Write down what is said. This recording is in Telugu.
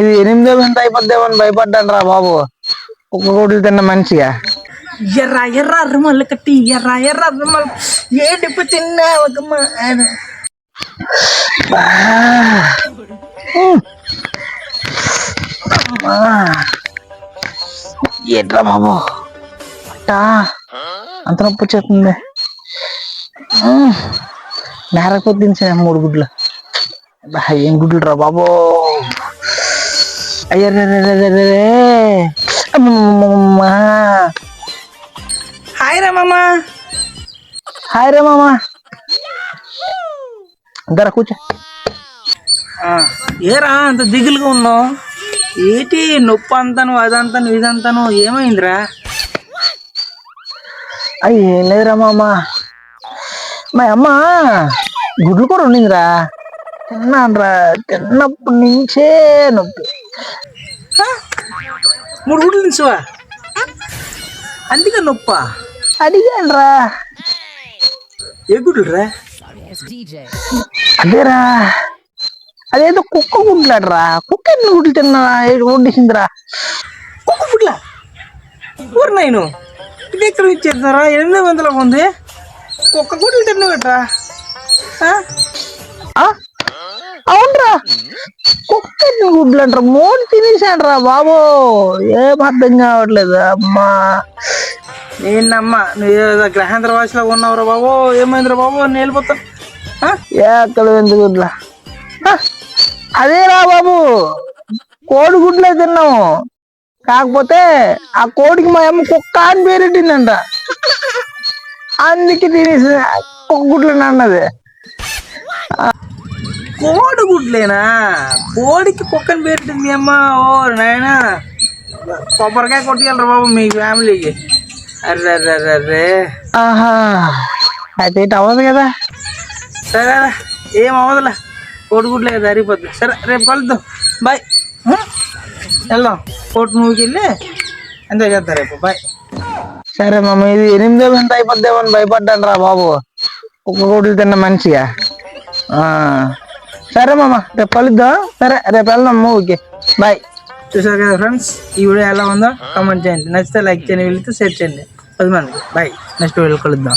ఇది ఎనిమిదో గంట అయిపోద్దేమని భయపడ్డాను రా బాబు. కుక్క కోట్లు తిన్న మనిషిగా. ఎర్ర ఎర్ర రుమాలు కట్టి ఎర్ర ఎర్ర రుమాలు ఏ డిప్పు తిన్నా ఒక. ఏంట్రా బాబు? అట్టా అంత నొప్పి వచ్చేస్తుంది. తినేసాను మూడు గుడ్లు. ఏం గుడ్లు రా బాబు? అయ్యర్రే హాయ్ రా మామ. హాయ్ రే మామా. దర కూర్చో. ఆ, ఏరా అంత దిగులుగా ఉన్నావు? ఏంటి నొప్పి అంతాను అదంతాను ఇదంతాను ఏమైందిరా? అయ్యి ఏం లేదురా మామ. మా అమ్మ గుడ్లు కూడా ఉండిందిరా. తిన్నానురా తిన్నప్పటి నుంచే నొప్పి? మూడు గుడ్లు నిలుచువా అందుకే నొప్పా అడిగానురా ఏ గుడ్లు రా అదేరా అదేదో కుక్క గుడ్లాడరా కుక్క ఎన్ని గుడ్లు తిన్నా ఏడు వండేసిందిరా కుక్క గుడ్ల ఊరు నేను ఇది ఎక్కడ ఇచ్చేస్తారా ఎనిమిది వందల ఉంది కుక్క గుడ్లు తిన్నవట్రా ఆ? అవునరా. కుక్క ఎన్ని గుడ్లు అంటారా మూడు తినేసానురా బాబు. ఏం అర్థం కావట్లేదు అమ్మా. నేనమ్మా నువ్వు గ్రహాంతర వాసిలో ఉన్నావురా బాబు? ఏమైందిరా బాబు? నేను వెళ్ళిపోతాను ఆ? ఎక్కడ ఎందుకు గుడ్ల అదేరా బాబు. కోడి గుడ్లే తిన్నాము. కాకపోతే ఆ కోడికి మా అమ్మ కుక్క అని పేరెట్టిందంట అందుకే తినేసి కుక్క గుడ్లు అన్నది. కోడి గుడ్లేనా కోడికి కుక్కని పెట్టింది అమ్మ. ఓ నాయనా కొబ్బరికాయ కొట్టియాలరా బాబు మీ ఫ్యామిలీకి. అర్రే అర్రే అర్రే ఆహా అయితే అవ్వదు కదా. సరే ఏం అవ్వదులే. కోడి గుడ్లే కదా అరిగిపోద్ది సరే రేపు కలుద్దాం. బాయ్. వెళ్దాం. కోటి మూవీకి వెళ్ళి ఎంజాయ్ చేద్దాం రేపు. బాయ్. సరే మమ్మ ఇది ఎనిమిదో గంట అయిపోద్దేమని భయపడ్డాను రా బాబు. కుక్క కోట్లు తిన్న ఆ, సరే మామ రేపు కలుద్దాం. సరే రేపు వెళ్దాం ఓకే బాయ్ చూసారు కదా ఫ్రెండ్స్ ఈ వీడియో ఎలా ఉందో కామెంట్ చేయండి. నచ్చితే లైక్ చేయండి వెళ్తే షేర్ చేయండి. పది మందికి. బాయ్ నెక్స్ట్ వీడియో కలుద్దాం.